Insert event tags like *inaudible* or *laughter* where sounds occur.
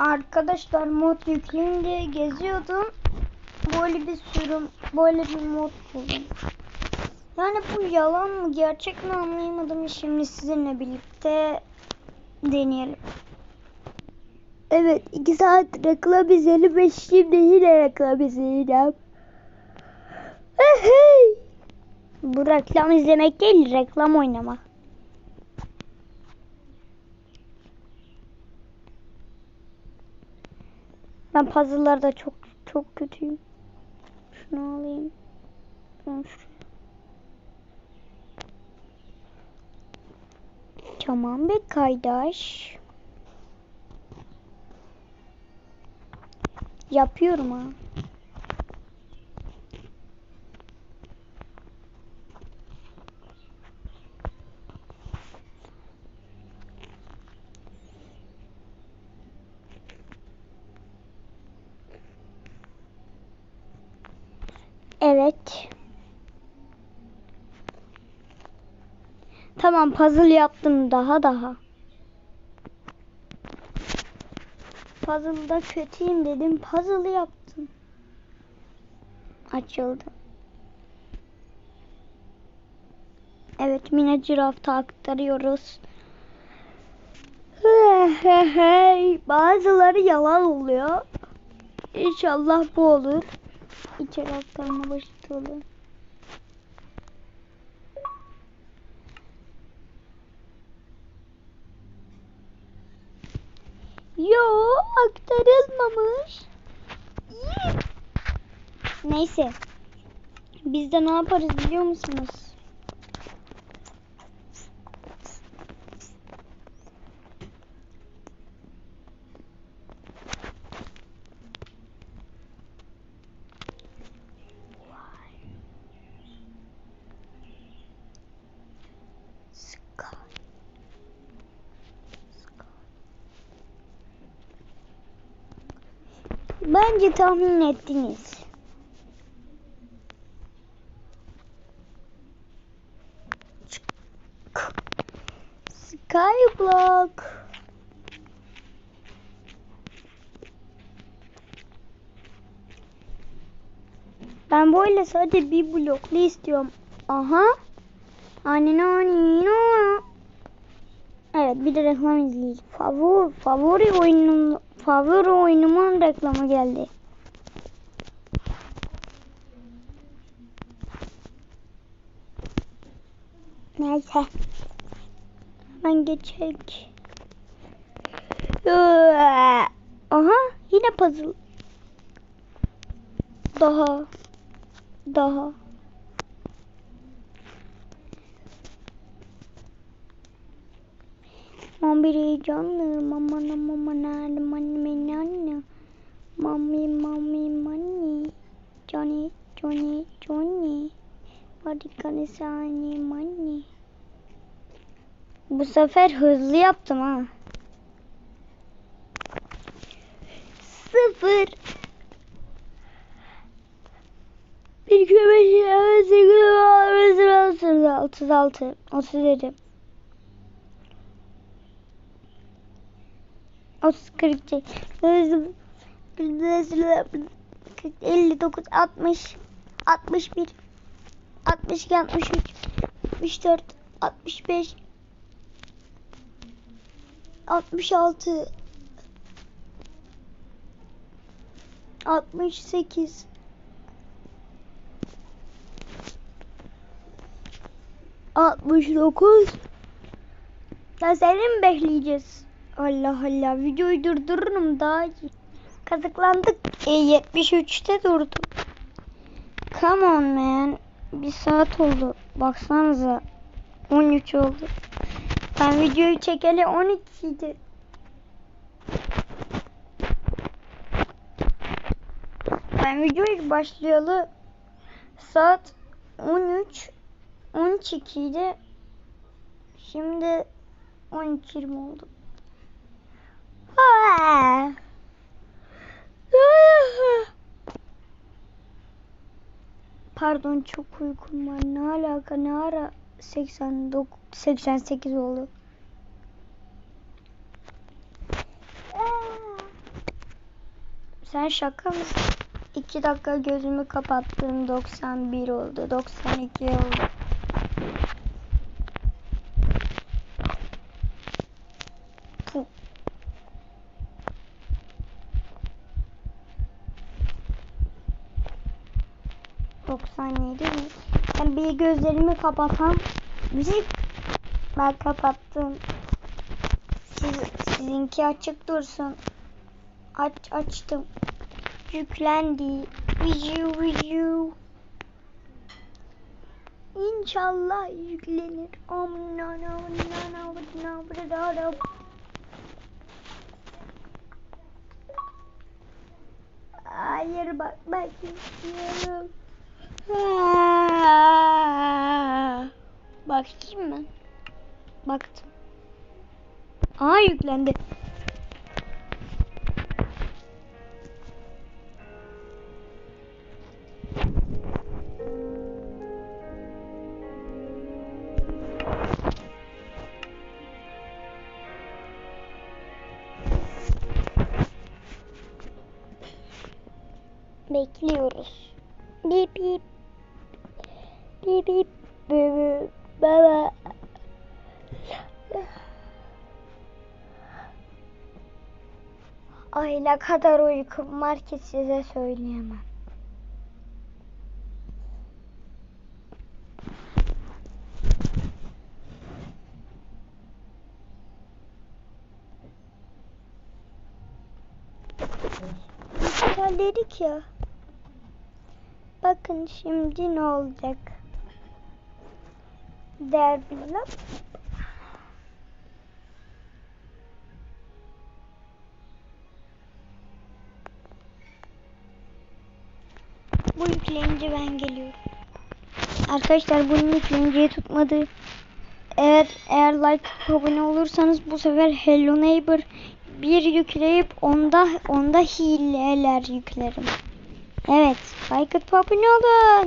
Arkadaşlar mod yükleyince geziyordum. Böyle bir sürü böyle bir mod buldum. Yani bu yalan mı gerçek mi anlayamadım. Şimdi sizinle birlikte deneyelim. Evet 2 saat reklam izledim ve şimdi yine izleyeceğim. Hey! Bu reklam izlemek değil, reklam oynamak. Ben puzzle'larda çok çok kötüyüm. Şunu alayım. Bunu. Tamam be kardeş. Yapıyorum ha. Evet. Tamam puzzle yaptım daha daha. Puzzle'da kötüyüm dedim. Puzzle yaptım. Açıldı. Evet mini cirafta aktarıyoruz. *laughs* Bazıları yalan oluyor. İnşallah bu olur. İçeri aktarma olur. Yo aktarılmamış. Neyse. Biz de ne yaparız biliyor musunuz? Bence tahmin ettiniz. Skyblock. Ben böyle sadece bir bloklu istiyorum. Aha. Anne anne. Evet bir de reklam izleyelim. Favori, favori oyunum favori oyunumun reklamı geldi. Neyse. Ben geçecek. Aha yine puzzle. Daha. Daha. an bir heyecanlıyım. Aman aman aman aman aman Mami mami mani Johnny Johnny Johnny Barikane sani mani Bu sefer hızlı yaptım ha. Sıfır. Bir kilometre 36 36 37 30 40 59 60 61 62 63 64 65 66 68 69 Ya seni mi bekleyeceğiz? Allah Allah videoyu durdururum daha iyi. Kazıklandık. E, 73'te durdum. Come on man. Bir saat oldu. Baksanıza. 13 oldu. Ben videoyu çekeli 12 idi. Ben videoyu başlayalı saat 13 12 idi. Şimdi 12.20 oldu. *laughs* Pardon çok uykum var. Ne alaka ne ara 89 88 oldu. Sen şaka mısın? 2 dakika gözümü kapattım 91 oldu 92 oldu. 97 mi? Yani bir gözlerimi kapatan müzik ben kapattım. Siz, sizinki açık dursun. Aç açtım. Yüklendi. Viyu viyu. İnşallah yüklenir. Amna na na na na na Hayır bak bak istiyorum. Bakayım mı? Baktım. Aa yüklendi. Bekliyoruz. Bip bip. Baba. Ay ne kadar uykum var ki size söyleyemem. Güzel dedik ya. Bakın şimdi ne olacak. Derbilap. Bu yükleyince ben geliyorum. Arkadaşlar bunun yükleyinciye tutmadı. Eğer eğer like abone olursanız bu sefer Hello Neighbor bir yükleyip onda onda hileler yüklerim. Evet, like abone olun.